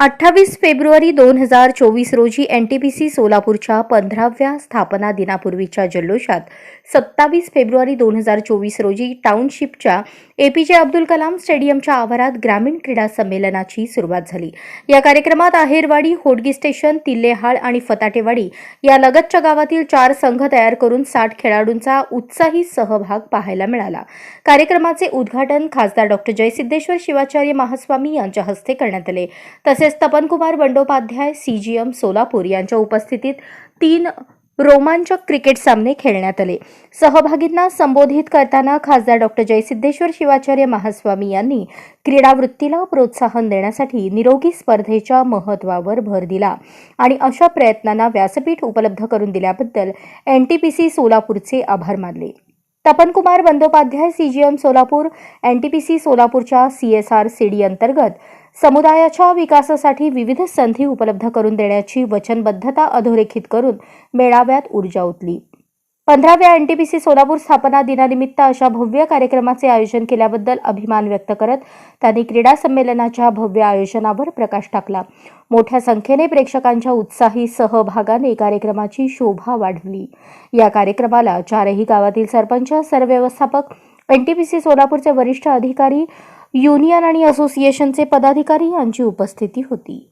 अठ्ठावीस फेब्रुवारी दोन हजार चोवीस रोजी एन टी पी सी सोलापूरच्या पंधराव्या स्थापना दिनापूर्वीच्या जल्लोषात सत्तावीस फेब्रुवारी दोन हजार चोवीस रोजी टाउनशिपच्या ए पी जे अब्दुल कलाम स्टेडियमच्या आवारात ग्रामीण क्रीडा संमेलनाची सुरुवात झाली. या कार्यक्रमात आहेरवाडी होडगी स्टेशन तिल्लेहाळ आणि फताटेवाडी या लगतच्या गावातील चार संघ तयार करून साठ खेळाडूंचा उत्साही सहभाग पाहायला मिळाला. कार्यक्रमाचे उद्घाटन खासदार डॉक्टर जयसिद्धेश्वर शिवाचार्य महास्वामी यांच्या हस्ते करण्यात आले. तसेच तपनकुमार बंडोपाध्याय सीजीएम सोलापूर यांच्या उपस्थितीत तीन रोमांचक क्रिकेट सामने खेळण्यात आले. सहभागींना संबोधित करताना खासदार डॉक्टर जयसिद्धेश्वर शिवाचार्य महास्वामी यांनी क्रीडावृत्तीला प्रोत्साहन देण्यासाठी निरोगी स्पर्धेच्या महत्वावर भर दिला आणि अशा प्रयत्नांना व्यासपीठ उपलब्ध करून दिल्याबद्दल एन टी पी सी सोलापूरचे आभार मानले. Tapankumar Bandopadhyay CGM Solapur N T P C सोलापूरच्या सीएसआर सीडी अंतर्गत समुदायाच्या विकासासाठी विविध संधी उपलब्ध करून देण्याची वचनबद्धता अधोरेखित करून मेळाव्यात ऊर्जा ओतली. पंधराव्या एनटीपीसी सोलापूर स्थापना दिनानिमित्त अशा भव्य कार्यक्रमाचे आयोजन केल्याबद्दल अभिमान व्यक्त करत त्यांनी क्रीडा संमेलनाच्या भव्य आयोजनावर प्रकाश टाकला. मोठ्या संख्येने प्रेक्षकांच्या उत्साही सहभागाने कार्यक्रमाची शोभा वाढवली या कार्यक्रमाला चारही गावातील सरपंच सरव्यवस्थापक एनटीपीसी सोलापूरचे वरिष्ठ अधिकारी युनियन आणि असोसिएशनचे पदाधिकारी यांची उपस्थिती होती.